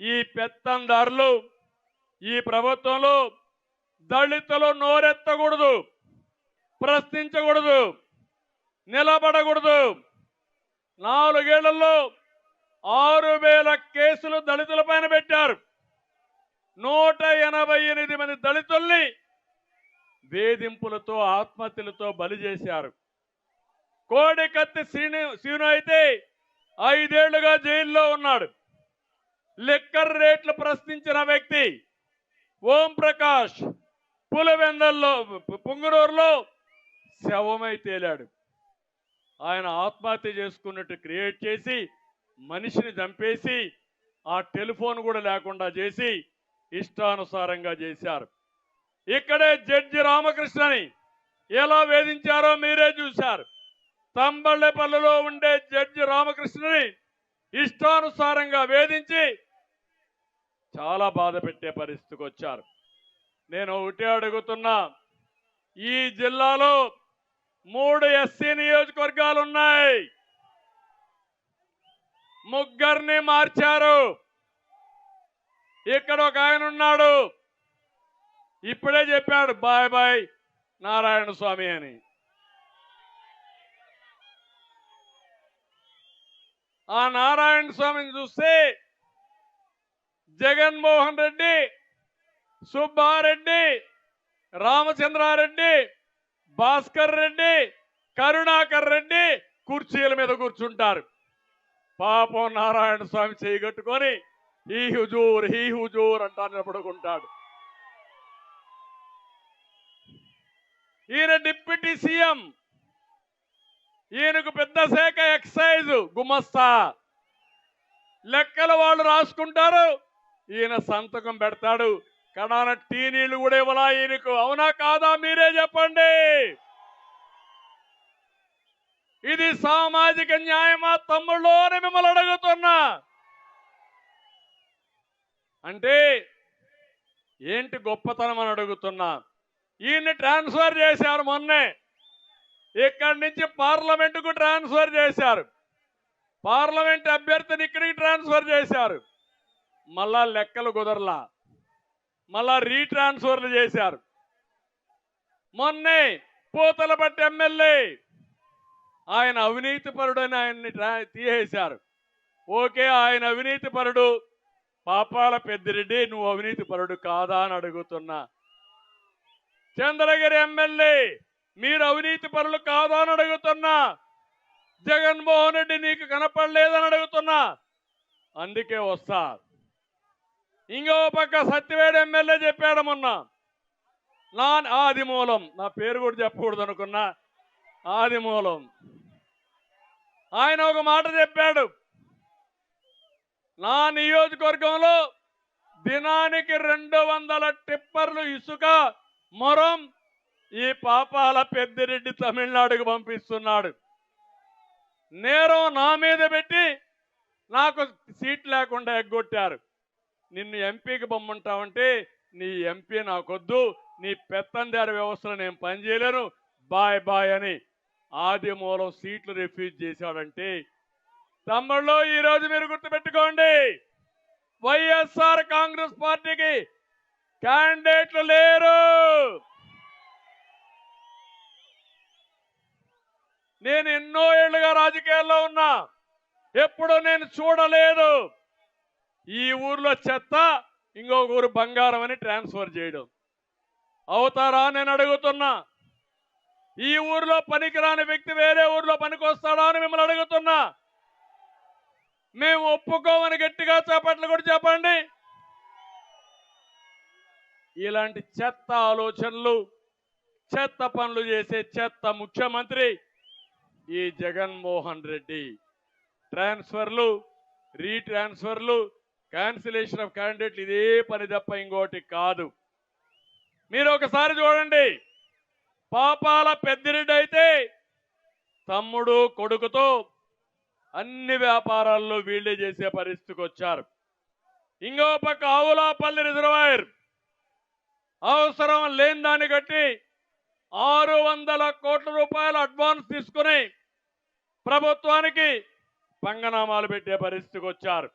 ఈ పెత్తందారులు ఈ ప్రభుత్వంలో దళితులు నోరెత్తకూడదు ప్రశ్నించకూడదు నిలబడకూడదు. నాలుగేళ్ళలో ఆరు వేల కేసులు దళితుల పైన పెట్టారు. నూట ఎనభై ఎనిమిది మంది దళితుల్ని వేధింపులతో ఆత్మహత్యలతో బలి చేశారు. కోడికత్తి శ్రీను శ్రీను అయితే ఐదేళ్ళుగా జైల్లో ఉన్నాడు. లిక్కర్ రేట్లు ప్రశ్నించిన వ్యక్తి ఓం ప్రకాష్ పులివెందల్లో పుంగనూరులో శవమై తేలాడు. ఆయన ఆత్మహత్య చేసుకున్నట్టు క్రియేట్ చేసి మనిషిని చంపేసి ఆ టెలిఫోన్ కూడా లేకుండా చేసి ఇష్టానుసారంగా చేశారు. ఇక్కడే జడ్జి రామకృష్ణని ఎలా వేధించారో మీరే చూశారు. తంబళ్ళపల్లిలో ఉండే జడ్జి రామకృష్ణని ఇష్టానుసారంగా వేధించి చాలా బాధ పెట్టే పరిస్థితికి వచ్చారు. నేను ఒకటే అడుగుతున్నా ఈ జిల్లాలో మూడు ఎస్సీ నియోజకవర్గాలు ఉన్నాయి. ముగ్గురిని మార్చారు. ఇక్కడ ఒక ఆయన ఉన్నాడు. ఇప్పుడే చెప్పాడు బాయ్ బాయ్ నారాయణ స్వామి అని. ఆ నారాయణ స్వామిని చూస్తే జగన్మోహన్ రెడ్డి సుబ్బారెడ్డి రామచంద్రారెడ్డి భాస్కర్ రెడ్డి కరుణాకర్ రెడ్డి కుర్చీల మీద కూర్చుంటారు. పాపం నారాయణ స్వామి చేయగట్టుకొని ఈ హుజూర్ హీ హుజూర్ అంటా నిలబడుకుంటాడు. ఈయన డిప్యూటీ సీఎం. ఈయనకు పెద్ద శాఖ ఎక్సైజ్ గుమస్తా. లెక్కలు వాళ్ళు రాసుకుంటారు. ఈయన సంతకం పెడతాడు. కడాన టీ నీళ్ళు కూడా ఇవ్వలా ఈయనకు? అవునా కాదా? మీరే చెప్పండి. ఇది సామాజిక న్యాయమా? తమ్ముళ్ళు అని మిమ్మల్ని అడుగుతున్నా. అంటే ఏంటి గొప్పతనం అని అడుగుతున్నా. ఈయన్ని ట్రాన్స్ఫర్ చేశారు మొన్నే. ఇక్కడి నుంచి పార్లమెంటుకు ట్రాన్స్ఫర్ చేశారు. పార్లమెంట్ అభ్యర్థిని ఇక్కడికి ట్రాన్స్ఫర్ చేశారు. మళ్ళా లెక్కలు కుదరలా. మళ్ళా రీట్రాన్స్ఫర్లు చేశారు. మొన్నే పూతలపట్టి ఎమ్మెల్యే ఆయన అవినీతి పరుడని ఆయన్ని ట్రా- తీసేశారు. ఓకే ఆయన అవినీతి పరుడు. పాపాల పెద్దిరెడ్డి నువ్వు అవినీతి పరుడు కాదా అని అడుగుతున్నా. చంద్రగిరి ఎమ్మెల్యే మీరు అవినీతి పరులు కాదా అని అడుగుతున్నా. జగన్మోహన్ రెడ్డి నీకు కనపడలేదని అడుగుతున్నా. అందుకే వస్తారు ఇంకో పక్క సత్యవేడు ఎమ్మెల్యే చెప్పాడు మొన్న. నా ఆది మూలం నా పేరు కూడా చెప్పకూడదు అనుకున్నా. ఆది మూలం ఆయన ఒక మాట చెప్పాడు. నా నియోజకవర్గంలో దినానికి రెండు వందల టిప్పర్లు ఇసుక మొరం ఈ పాపాల పెద్దిరెడ్డి తమిళనాడుకు పంపిస్తున్నాడు. నేరం నా మీద పెట్టి నాకు సీట్ లేకుండా ఎగ్గొట్టారు. నిన్ను ఎంపీకి బొమ్మంటావంటే నీ ఎంపీ నాకొద్దు నీ పెత్తందారి వ్యవస్థలో నేను పనిచేయలేను. బాయ్ బాయ్ అని ఆది మూలం సీట్లు రిఫ్యూజ్ చేశాడంటే తమ్ముళ్ళు ఈరోజు మీరు గుర్తుపెట్టుకోండి. వైఎస్ఆర్ కాంగ్రెస్ పార్టీకి క్యాండిడేట్లు లేరు. నేను ఎన్నో ఏళ్ళుగా రాజకీయాల్లో ఉన్నా ఎప్పుడు నేను చూడలేదు. ఈ ఊర్లో చెత్త ఇంకొక ఊరు బంగారం అని ట్రాన్స్ఫర్ చేయడం. అవుతారా నేను అడుగుతున్నా? ఈ ఊర్లో పనికిరాని వ్యక్తి వేరే ఊర్లో పనికొస్తాడా అని మిమ్మల్ని అడుగుతున్నా? మేము ఒప్పుకోమని గట్టిగా చేపట్లు కూడా చెప్పండి. ఇలాంటి చెత్త ఆలోచనలు చెత్త పనులు చేసే చెత్త ముఖ్యమంత్రి ఈ జగన్మోహన్ రెడ్డి. ట్రాన్స్ఫర్లు రీట్రాన్స్ఫర్లు క్యాన్సిలేషన్ ఆఫ్ క్యాండిడేట్లు ఇదే పని తప్ప ఇంకోటి కాదు. మీరు ఒకసారి చూడండి. పాపాల పెద్దిరెడ్డి అయితే తమ్ముడు కొడుకుతో అన్ని వ్యాపారాల్లో వీళ్ళే చేసే పరిస్థితికి వచ్చారు. ఇంకో పక్క ఆవులాపల్లి రిజర్వాయర్ అవసరం లేని దాన్ని కట్టి ఆరు వందల కోట్ల రూపాయల అడ్వాన్స్ తీసుకుని ప్రభుత్వానికి పంగనామాలు పెట్టే పరిస్థితికి వచ్చారు.